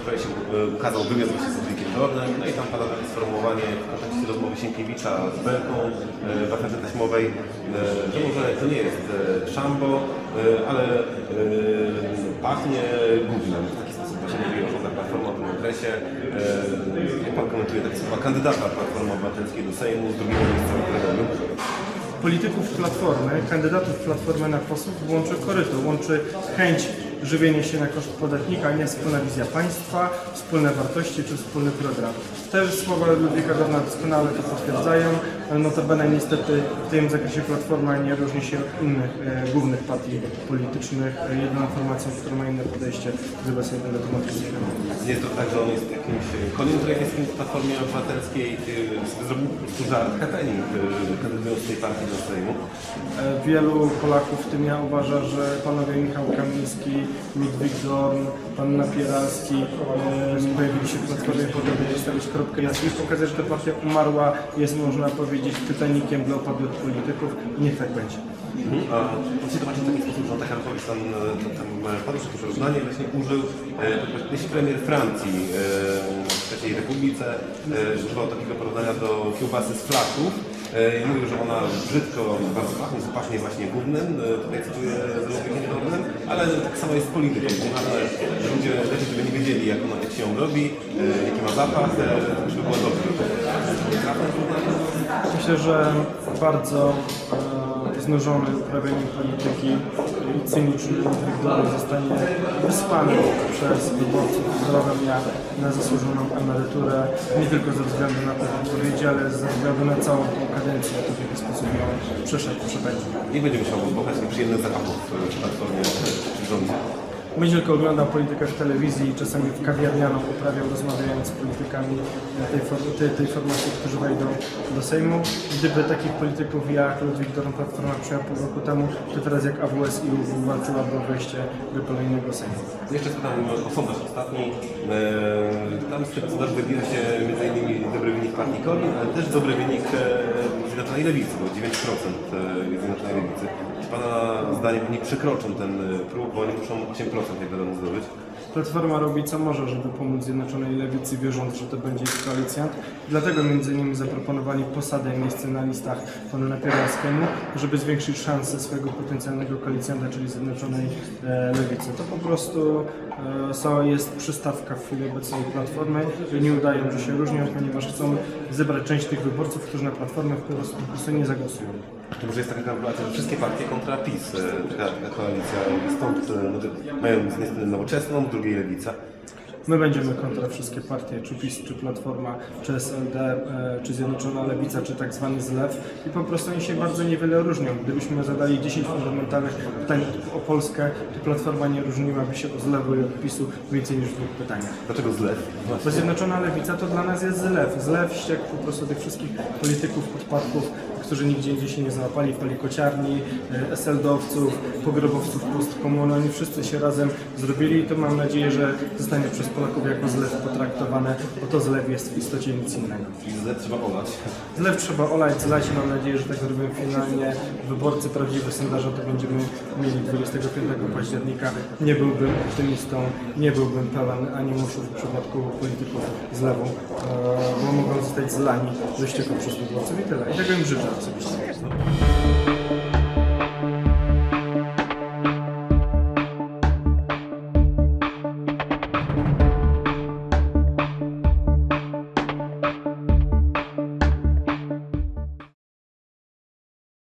wczoraj się e, ukazał wywiad właśnie z Ludwikiem Dornem, no i tam pada takie sformułowanie w kontekście rozmowy Sienkiewicza z Belką e, w aferze taśmowej, e, że może to nie jest e, szambo, e, ale e, pachnie gównem. W taki sposób właśnie mówi o o tym okresie. E, Jak pan komentuje takie słowa kandydata Platformy Obywatelskiej do Sejmu z drugiego miejsca wyborowego? polityków Platformy, kandydatów Platformy na posłów łączy koryto, łączy chęć żywienia się na koszt podatnika, a nie wspólna wizja państwa, wspólne wartości czy wspólny program. Te słowa Ludwika Dorna doskonale to potwierdzają. Notabene niestety w tym zakresie Platforma nie różni się od innych e, głównych partii politycznych. E, Jedyną formacją, która ma inne podejście z obecnej do tematu jest to tak, że on jest jakimś trojańskim w Platformie Obywatelskiej, e, zrobił po prostu żart, kandydując z tej partii do Sejmu. E, Wielu Polaków, w tym ja, uważa, że panowie Michał Kamiński, Ludwik Dorn, pan Napieralski e, pojawili się w Platformie po to, by postawić kropkę. Jasną i pokazać, że ta partia umarła, jest można powiedzieć pytajnikiem dla opadłych polityków. I niech tak będzie. A właśnie to macie w taki sposób, że on Hartowicz tam, e, tam e, padł że to porównanie właśnie użył, e, jeśli premier Francji w III Republice używał takiego porównania do kiełbasy z flaków i mówił, że ona brzydko bardzo pachnie, że pachnie właśnie gównem, e, tutaj cytuję Ludwikiem Dornem, ale tak samo jest z polityką. Że ludzie lepiej, żeby nie wiedzieli, jak, ona, jak się ją robi, e, jaki ma zapach, e, żeby była dobra. Myślę, że bardzo e, znużony uprawianiem polityki cyniczny Dorn zostanie wysłany przez wyborców zdrowia na zasłużoną emeryturę, nie tylko ze względu na te wypowiedzi, ale ze względu na całą tą kadencję, w jaki sposób ją przeszedł, przepędził. Nie będzie musiał zbochać nieprzyjemnych zakupów w Platformie czy tylko oglądał politykę w telewizji i czasami w kawiarnianą uprawiał, rozmawiając z politykami tej, tej, tej formacji, którzy wejdą do Sejmu. Gdyby takich polityków jak Ludwik Dorn Platforma przyjęła pół roku temu, to teraz jak AWS i UW walczyłaby o wejście do kolejnego Sejmu. Jeszcze spytam o sondaż ostatni. Eee, Tam z tego sondażu wybija się m.in. dobry wynik partii Korwin, ale też dobry wynik e, Zjednoczonej Lewicy, bo 9% e, Zjednoczonej Lewicy. Czy Pana zdaniem oni przekroczą ten e, próg, bo oni muszą 8% zdobyć? Platforma robi co może, żeby pomóc Zjednoczonej Lewicy, wierząc, że to będzie ich koalicjant. Dlatego między innymi zaproponowali posadę miejsce na listach panu Napieralskiemu, żeby zwiększyć szanse swojego potencjalnego koalicjanta, czyli Zjednoczonej e, Lewicy. To po prostu e, jest przystawka w chwili obecnej Platformy. Nie udają, że się różnią, ponieważ chcą zebrać część tych wyborców, którzy na Platformę po prostu nie zagłosują. To może jest taka kalkulacja, że wszystkie partie kontra PiS, e, taka, taka koalicja. Stąd e, no, mają niestety nowoczesną, drugiej lewica. My będziemy kontra wszystkie partie, czy PiS, czy Platforma, czy SLD, e, czy Zjednoczona Lewica, czy tak zwany zlew i po prostu oni się bardzo niewiele różnią. Gdybyśmy zadali 10 fundamentalnych pytań o Polskę, to Platforma nie różniłaby się od zlewu i od PiSu więcej niż w dwóch pytaniach. Dlaczego zlew? Bo Zjednoczona Lewica to dla nas jest zlew. Zlew ściek po prostu tych wszystkich polityków, podpadków, którzy nigdzie indziej się nie załapali, palikociarni, e, SLD-owców, pogrobowców postkomun. Oni wszyscy się razem zrobili i to mam nadzieję, że zostanie przez Polaków jako zlew potraktowane, bo to zlew jest w istocie nic innego. Czyli zlew trzeba olać. Zlew trzeba olać, zlać mam nadzieję, że tak zrobimy finalnie. Wyborcy prawdziwych sondaża to będziemy mieli 25 października. Nie byłbym optymistą, nie byłbym pełen animuszów w przypadku polityków z lewą, e, bo mogą zostać zlani ze ścieku przez wyborców i tyle. I tego im życzę substituir.